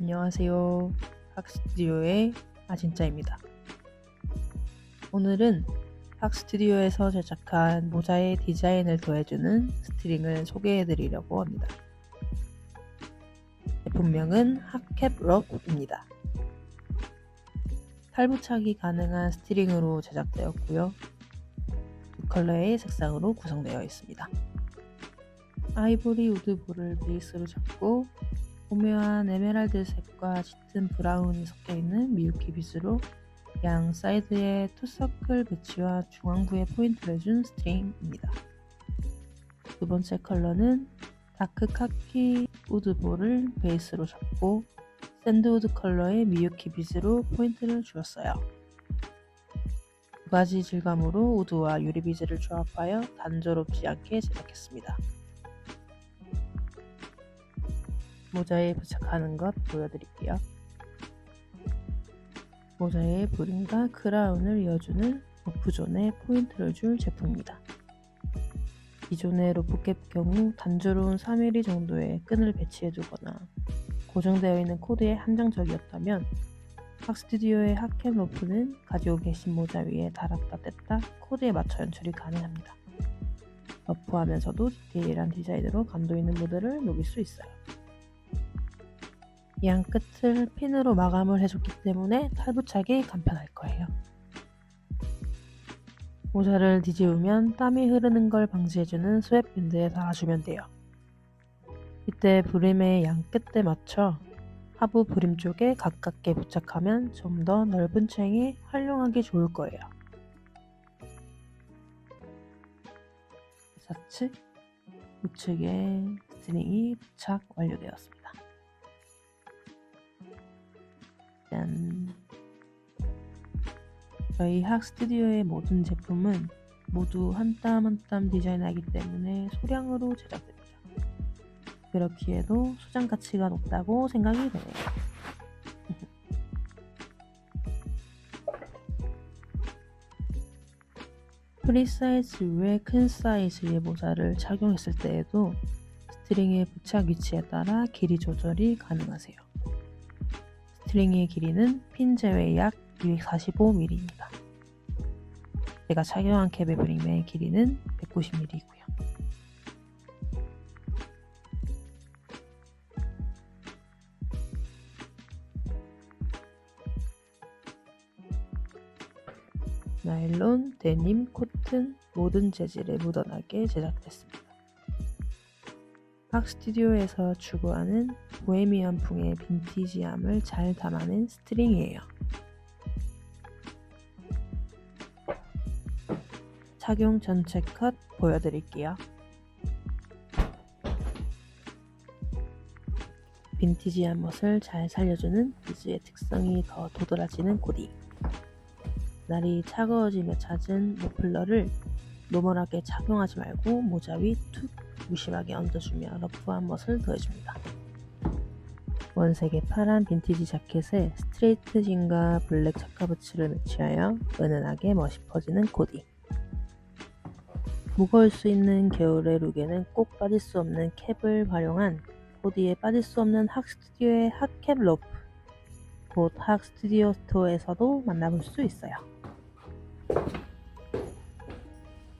안녕하세요. 학스튜디오의 아진짜입니다. 오늘은 학스튜디오에서 제작한 모자의 디자인을 더해주는 스트링을 소개해 드리려고 합니다. 제품명은 핫캡 럭입니다. 탈부착이 가능한 스트링으로 제작되었고요. 두 컬러의 색상으로 구성되어 있습니다. 아이보리 우드볼을 베이스로 잡고 오묘한 에메랄드색과 짙은 브라운이 섞여있는 미유키 빗으로 양 사이드에 투서클 배치와 중앙부에 포인트를 준 스트링입니다. 두 번째 컬러는 다크 카키 우드볼을 베이스로 잡고 샌드우드 컬러의 미유키 빗으로 포인트를 주었어요. 두 가지 질감으로 우드와 유리 비즈를 조합하여 단조롭지 않게 제작했습니다. 모자에 부착하는 것 보여드릴게요. 모자에 브림과 크라운을 이어주는 로프존에 포인트를 줄 제품입니다. 기존의 로프캡 경우 단조로운 3mm 정도의 끈을 배치해두거나 고정되어 있는 코드에 한정적이었다면 학스튜디오의 핫캡 로프는 가지고 계신 모자 위에 달았다 뗐다 코드에 맞춰 연출이 가능합니다. 러프하면서도 디테일한 디자인으로 감도 있는 무드를 녹일 수 있어요. 양 끝을 핀으로 마감을 해줬기 때문에 탈부착이 간편할 거예요. 모자를 뒤집으면 땀이 흐르는 걸 방지해주는 스웨밴드에 달아주면 돼요. 이때 브림의 양 끝에 맞춰 하부 브림 쪽에 가깝게 부착하면 좀 더 넓은 챙이 활용하기 좋을 거예요. 좌측, 우측에 스트링이 부착 완료되었습니다. 짠. 저희 학 스튜디오의 모든 제품은 모두 한 땀 한 땀 디자인하기 때문에 소량으로 제작됩니다. 그렇기에도 수장 가치가 높다고 생각이 되네요. 프리 사이즈 외 큰 사이즈의 모자를 착용했을 때에도 스트링의 부착 위치에 따라 길이 조절이 가능하세요. 스트링의 길이는 핀 제외 약 245mm입니다. 제가 착용한 캡의 브림의 길이는 190mm이고요. 나일론, 데님, 코튼 모든 재질에 묻어나게 제작됐습니다. 학 스튜디오에서 추구하는 보헤미안풍의 빈티지함을 잘 담아낸 스트링이에요. 착용 전체 컷 보여드릴게요. 빈티지한 멋을 잘 살려주는 비즈의 특성이 더 도드라지는 코디. 날이 차가워지며 찾은 머플러를 노멀하게 착용하지 말고 모자 위 툭 무심하게 얹어주며 러프한 멋을 더해줍니다. 원색의 파란 빈티지 자켓에 스트레이트 진과 블랙 차카부츠를 매치하여 은은하게 멋이 퍼지는 코디. 무거울 수 있는 겨울의 룩에는 꼭 빠질 수 없는 캡을 활용한 코디에 빠질 수 없는 학스튜디오의 핫캡 로프. 곧 학스튜디오 스토어에서도 만나볼 수 있어요.